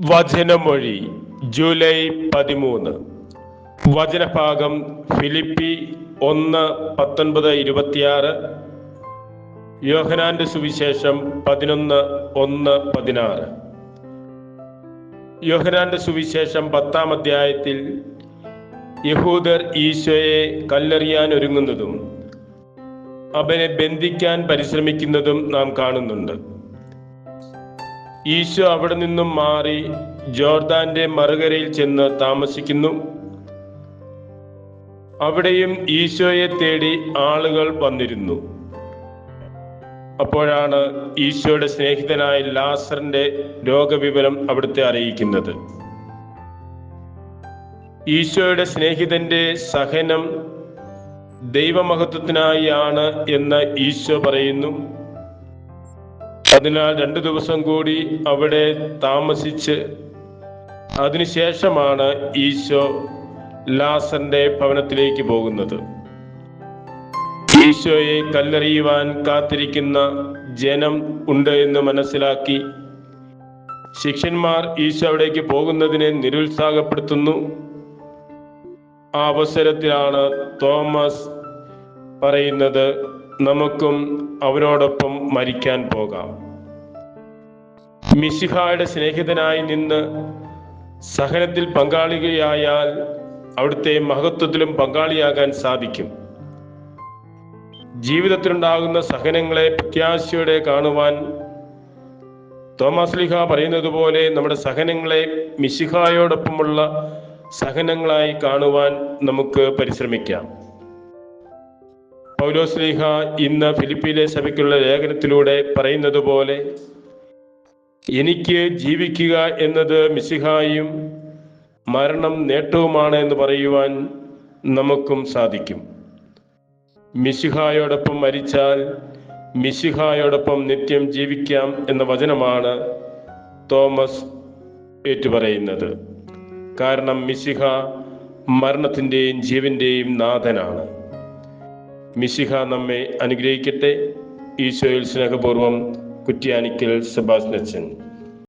വചനമൊഴി July പതിമൂന്ന്. വചനഭാഗം Philippi ഒന്ന് പത്തൊൻപത് ഇരുപത്തിയാറ്. യോഹനാന്റെ സുവിശേഷം പതിനൊന്ന് ഒന്ന് പതിനാറ്. യോഹനാന്റെ സുവിശേഷം പത്താം അധ്യായത്തിൽ യഹൂദർ ഈശോയെ കല്ലെറിയാൻ ഒരുങ്ങുന്നതും അവനെ ബന്ധിക്കാൻ പരിശ്രമിക്കുന്നതും നാം കാണുന്നുണ്ട്. ഈശോ അവിടെ നിന്നും മാറി ജോർദാന്റെ മറുകരയിൽ ചെന്ന് താമസിക്കുന്നു. അവിടെയും ഈശോയെ തേടി ആളുകൾ വന്നിരുന്നു. അപ്പോഴാണ് ഈശോയുടെ സ്നേഹിതനായ ലാസറിന്റെ രോഗവിവരം അവിടുത്തെ അറിയിക്കുന്നത്. ഈശോയുടെ സ്നേഹിതന്റെ സഹനം ദൈവമഹത്വത്തിനായി ആണ് എന്ന് ഈശോ പറയുന്നു. അതിനാൽ രണ്ടു ദിവസം കൂടി അവിടെ താമസിച്ച് അതിനുശേഷമാണ് ഈശോ ലാസന്റെ ഭവനത്തിലേക്ക് പോകുന്നത്. ഈശോയെ കല്ലെറിയുവാൻ കാത്തിരിക്കുന്ന ജനം ഉണ്ട് എന്ന് മനസ്സിലാക്കി ശിഷ്യന്മാർ ഈശോ അവിടേക്ക് പോകുന്നതിനെ നിരുത്സാഹപ്പെടുത്തുന്നു. ആ അവസരത്തിലാണ് തോമസ് പറയുന്നത് നമുക്കും അവനോടൊപ്പം മരിക്കാൻ പോകാം. മിശിഹായുടെ സ്നേഹിതനായി നിന്ന് സഹനത്തിൽ പങ്കാളികയായാൽ അവിടുത്തെ മഹത്വത്തിലും പങ്കാളിയാകാൻ സാധിക്കും. ജീവിതത്തിലുണ്ടാകുന്ന സഹനങ്ങളെ പ്രത്യാശയോടെ കാണുവാൻ തോമസ് ലിഹ പറയുന്നത് പോലെ നമ്മുടെ സഹനങ്ങളെ മിശിഹായോടൊപ്പമുള്ള സഹനങ്ങളായി കാണുവാൻ നമുക്ക് പരിശ്രമിക്കാം. പൗലോസ് ലീഹ ഇന്ന് ഫിലിപ്പിയിലെ സഭയ്ക്കുള്ള ലേഖനത്തിലൂടെ പറയുന്നത് പോലെ എനിക്ക് ജീവിക്കുക എന്നത് മിസിഹായും മരണം നേട്ടവുമാണ് എന്ന് പറയുവാൻ നമുക്കും സാധിക്കും. മിസിഹായോടൊപ്പം മരിച്ചാൽ മിസിഹായോടൊപ്പം നിത്യം ജീവിക്കാം എന്ന വചനമാണ് തോമസ് ഏറ്റുപറയുന്നത്. കാരണം മിസിഹ മരണത്തിന്റെയും ജീവന്റെയും നാഥനാണ്. മിശിഹ നമ്മെ അനുഗ്രഹിക്കട്ടെ. ഈശോയിൽ സ്നേഹപൂർവം കുറ്റ്യാനിക്കൽ സെബാസ്നച്ചൻ